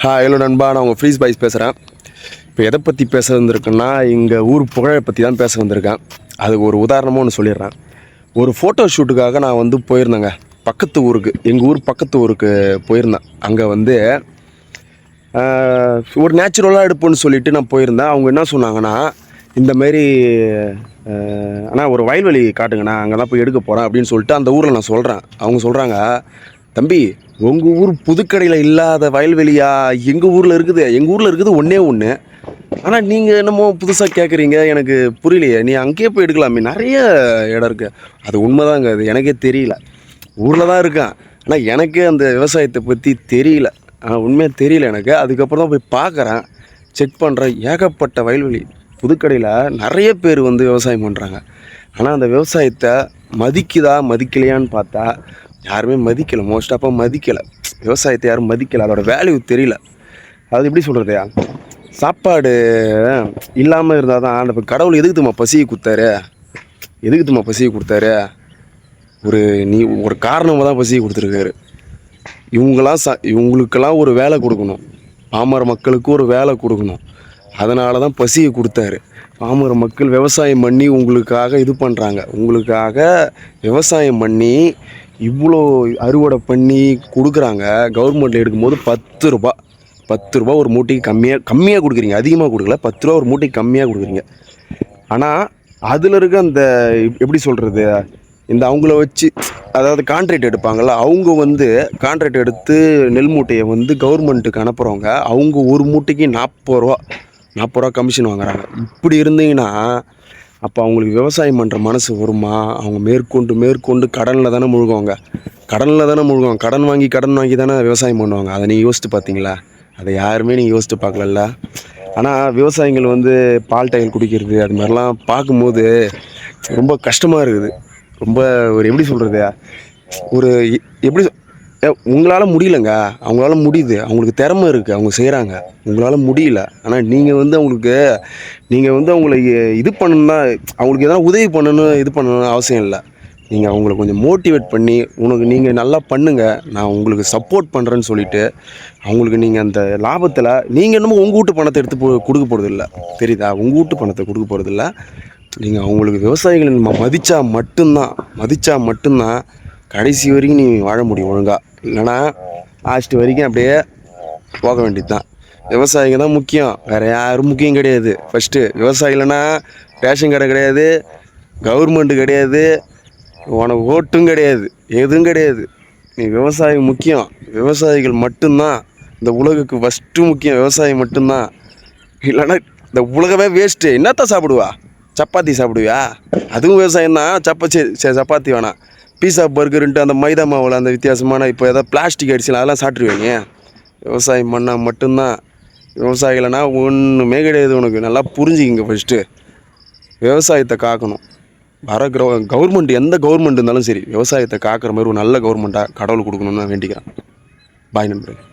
Hi hello நண்பா. நான் உங்கள் ஃப்ரீஸ் பாய்ஸ் பேசுகிறேன் இப்போ எதை பற்றி பேச வந்திருக்குன்னா எங்கள் ஊர் புகழை பற்றி தான் பேச வந்திருக்கேன். அதுக்கு ஒரு உதாரணமும் ஒன்று சொல்லிடுறேன். ஒரு ஃபோட்டோ ஷூட்டுக்காக நான் வந்து போயிருந்தேங்க. பக்கத்து ஊருக்கு எங்கள் ஊர் பக்கத்து ஊருக்கு போயிருந்தேன். அங்கே வந்து ஒரு நேச்சுரலாக எடுப்போன்னு சொல்லிட்டு நான் போயிருந்தேன். அவங்க என்ன சொன்னாங்கன்னா இந்த மாரி ஒரு வயல்வெளி காட்டுங்கண்ணா. அங்கே தான் போய் எடுக்க போகிறேன் அப்படின்னு சொல்லிட்டு அந்த ஊரில் நான் சொல்கிறேன் அவங்க சொல்கிறாங்க தம்பி உங்கள் ஊர் புதுக்கடையில் இல்லாத வயல்வெளியா? எங்கள் ஊரில் இருக்குது? எங்கள் ஊரில் இருக்குது ஒன்றே ஒன்று ஆனால் நீங்கள் என்னமோ புதுசாக கேட்குறீங்க எனக்கு புரியலையே. நீ அங்கேயே போய் எடுக்கலாமே. நிறைய இடம் இருக்குது அது உண்மைதாங்க. அது எனக்கே தெரியல. ஊரில் தான் இருக்கேன். ஆனால் எனக்கே அந்த விவசாயத்தை பற்றி தெரியல. ஆனால் உண்மையாக தெரியல எனக்கு. அதுக்கப்புறம் தான் போய் பார்க்குறேன் செக் பண்ணுறேன் ஏகப்பட்ட வயல்வெளி. புதுக்கடையில் நிறைய பேர் வந்து விவசாயம் பண்ணுறாங்க ஆனால் அந்த விவசாயத்தை மதிக்குதா மதிக்கலையான்னு பார்த்தா யாருமே மதிக்கலை மோஸ்ட் ஆஃபாக மதிக்கலை. விவசாயத்தை யாரும் மதிக்கலை அதோட வேல்யூ தெரியல. அது எப்படி சொல்கிறதையா சாப்பாடு இல்லாமல் இருந்தால் தான் இப்போ கடவுள் எதுக்கு தும்மா பசியை கொடுத்தாரு? எதுக்கு தும்மா பசியை கொடுத்தாரு? ஒரு நீ ஒரு காரணமாக தான் பசியை கொடுத்துருக்காரு. இவங்களாம் ச இவங்களுக்கெல்லாம் ஒரு வேலை கொடுக்கணும். பாமர மக்களுக்கு ஒரு வேலை கொடுக்கணும். அதனால தான் பசியை கொடுத்தாரு. பாமர மக்கள் விவசாயம் பண்ணி உங்களுக்காக இது பண்ணுறாங்க உங்களுக்காக விவசாயம் பண்ணி இவ்வளோ அறுவடை பண்ணி கொடுக்குறாங்க. கவர்மெண்ட்டில் எடுக்கும்போது பத்து ரூபா. பத்து ரூபா ஒரு மூட்டைக்கு கம்மியாக கம்மியாக கொடுக்குறீங்க. அதிகமாக கொடுக்கல. பத்து ரூபா ஒரு மூட்டைக்கு கம்மியாக கொடுக்குறீங்க. ஆனால் அதில் இருக்க அந்த எப்படி சொல்கிறது இந்த அவங்கள வச்சு அதாவது கான்ட்ராக்ட் எடுப்பாங்கள்ல அவங்க வந்து கான்ட்ராக்ட் எடுத்து நெல் மூட்டையை வந்து கவர்மெண்ட்டுக்கு அனுப்புகிறவங்க அவங்க ஒரு மூட்டைக்கு நாற்பது ரூபா நாற்பது ரூபா கமிஷன் வாங்குறாங்க. இப்படி இருந்தீங்கன்னா அப்போ அவங்களுக்கு விவசாயம் பண்ணுற மனசு வருமா? அவங்க மேற்கொண்டு மேற்கொண்டு கடனில் தானே முழுகுவாங்க. கடனில் தானே முழுகுவாங்க. கடன் வாங்கி கடன் வாங்கி தானே விவசாயம் பண்ணுவாங்க. அதை நீங்கள் யோசித்து பார்த்தீங்களா அதை யாருமே நீங்கள் யோசித்து பார்க்கலல்ல ஆனால் விவசாயிகள் வந்து பால் டயல் குடிக்கிறது அது மாதிரிலாம் பார்க்கும்போது ரொம்ப கஷ்டமாக இருக்குது. ரொம்ப ஒரு எப்படி சொல்கிறது ஒரு எப்படி உங்களால் முடியலங்க. அவங்களால முடியுது. அவங்களுக்கு திறமை இருக்குது அவங்க செய்கிறாங்க உங்களால் முடியல. ஆனால் நீங்கள் வந்து அவங்களுக்கு நீங்கள் வந்து அவங்கள இது பண்ணணும்னா அவங்களுக்கு எதனா உதவி பண்ணணும் இது பண்ணணும்னு அவசியம் இல்லை. நீங்கள் அவங்கள கொஞ்சம் மோட்டிவேட் பண்ணி உனக்கு நீங்கள் நல்லா பண்ணுங்கள் நான் உங்களுக்கு சப்போர்ட் பண்ணுறேன்னு சொல்லிவிட்டு அவங்களுக்கு நீங்கள் அந்த லாபத்தில் நீங்கள் என்னமோ உங்கள் வீட்டு பணத்தை எடுத்து போ கொடுக்க போகிறதில்ல தெரியுதா? உங்கள் வீட்டு பணத்தை கொடுக்க போகிறதில்ல நீங்கள் அவங்களுக்கு விவசாயிகளை ம- மதிச்சா மட்டும்தான் மதித்தா மட்டும்தான் கடைசி வரைக்கும் நீ வாழ முடியும் ஒழுங்காக இல்லைன்னா லாஸ்ட் வரைக்கும் அப்படியே போக வேண்டியது தான் விவசாயிங்க தான் முக்கியம். வேறு யாரும் முக்கியம் கிடையாது. ஃபஸ்ட்டு விவசாயி இல்லைன்னா ரேஷன் கடை கிடையாது. கவர்மெண்ட்டு கிடையாது. உனக்கு ஓட்டும் கிடையாது. எதுவும் கிடையாது. நீ விவசாயி முக்கியம். விவசாயிகள் மட்டும்தான். இந்த உலகுக்கு ஃபஸ்ட்டு முக்கியம். விவசாயி மட்டும்தான். இல்லைன்னா இந்த உலகமே வேஸ்ட்டு என்னத்தான் சாப்பிடுவா? சப்பாத்தி சாப்பிடுவியா? அதுவும் விவசாயம் தான் சப்பா சரி சரி சப்பாத்தி வேணாம். பீஸா பர்கருன்ட்டு அந்த மைதா மாவில் அந்த வித்தியாசமான இப்போ எதாவது பிளாஸ்டிக் அடிச்சுலாம் அதெல்லாம் சாப்பிட்ருவீங்க விவசாயம் பண்ணால் மட்டும்தான். விவசாயிகளைனா ஒன்றுமே கிடையாது உனக்கு. நல்லா புரிஞ்சுக்கிங்க ஃபஸ்ட்டு விவசாயத்தை காக்கணும். வர கவர்மெண்ட் எந்த கவர்மெண்ட் இருந்தாலும் சரி விவசாயத்தை காக்கிற மாதிரி ஒரு நல்ல கவர்மெண்ட்டாக கடவுள் கொடுக்கணும்னு நான் வேண்டிக்கிறேன். பாய் நண்பர்களே.